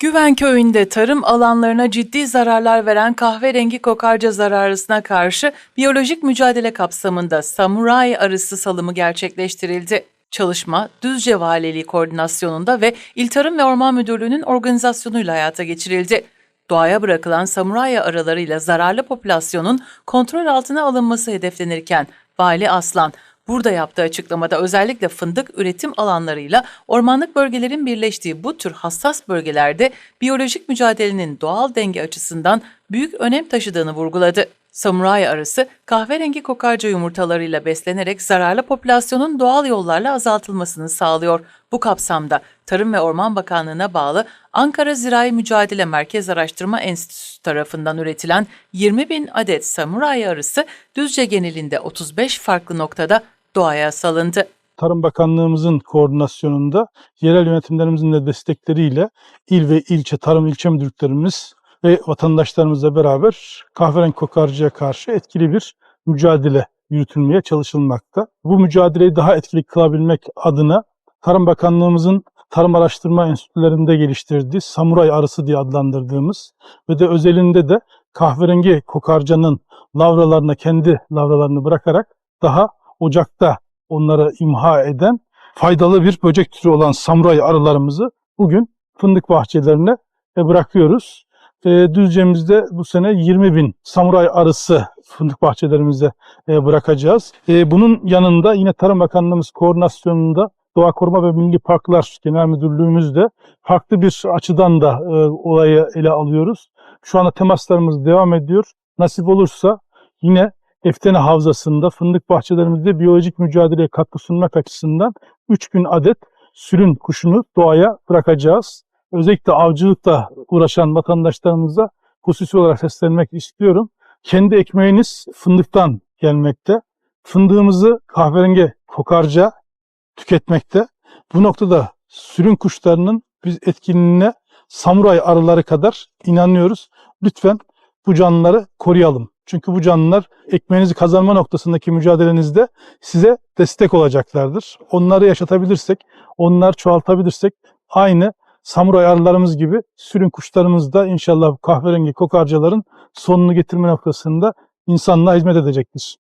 Güven köyünde tarım alanlarına ciddi zararlar veren kahverengi kokarca zararısına karşı biyolojik mücadele kapsamında samuray arısı salımı gerçekleştirildi. Çalışma Düzce Valiliği koordinasyonunda ve İl Tarım ve Orman Müdürlüğü'nün organizasyonuyla hayata geçirildi. Doğaya bırakılan samuray arılarıyla zararlı popülasyonun kontrol altına alınması hedeflenirken Vali Aslan Burada yaptığı açıklamada özellikle fındık üretim alanlarıyla ormanlık bölgelerin birleştiği bu tür hassas bölgelerde biyolojik mücadelenin doğal denge açısından büyük önem taşıdığını vurguladı. Samuray arısı kahverengi kokarca yumurtalarıyla beslenerek zararlı popülasyonun doğal yollarla azaltılmasını sağlıyor. Bu kapsamda Tarım ve Orman Bakanlığı'na bağlı Ankara Zirai Mücadele Merkez Araştırma Enstitüsü tarafından üretilen 20 bin adet samuray arısı Düzce genelinde 35 farklı noktada doğaya salındı. Tarım Bakanlığımızın koordinasyonunda yerel yönetimlerimizin de destekleriyle il ve ilçe tarım ilçe müdürlüklerimiz ve vatandaşlarımızla beraber kahverengi kokarcıya karşı etkili bir mücadele yürütülmeye çalışılmakta. Bu mücadeleyi daha etkili kılabilmek adına Tarım Bakanlığımızın Tarım Araştırma Enstitülerinde geliştirdiği samuray arısı diye adlandırdığımız ve de özelinde de kahverengi kokarcanın lavralarına kendi lavralarını bırakarak daha ocakta onları imha eden faydalı bir böcek türü olan samuray arılarımızı bugün fındık bahçelerine e, bırakıyoruz. E, Düzce'mizde bu sene 20 bin samuray arısı fındık bahçelerimize e, bırakacağız. Bunun yanında yine Tarım Bakanlığımız koordinasyonunda Doğa Koruma ve Milli Parklar Genel Müdürlüğümüzde farklı bir açıdan da olayı ele alıyoruz. Şu anda temaslarımız devam ediyor. Nasip olursa yine Eftene Havzası'nda fındık bahçelerimizde biyolojik mücadeleye katkı sunmak açısından 3000 adet sürün kuşunu doğaya bırakacağız. Özellikle avcılıkla uğraşan vatandaşlarımıza hususi olarak seslenmek istiyorum. Kendi ekmeğiniz fındıktan gelmekte. Fındığımızı kahverengi kokarca tüketmekte. Bu noktada sürün kuşlarının biz etkinliğine samuray arıları kadar inanıyoruz. Lütfen bu canlıları koruyalım. Çünkü bu canlılar ekmeğinizi kazanma noktasındaki mücadelenizde size destek olacaklardır. Onları yaşatabilirsek, onları çoğaltabilirsek aynı samuray arılarımız gibi sürün kuşlarımız da inşallah kahverengi kokarcaların sonunu getirme noktasında insanlığa hizmet edecektir.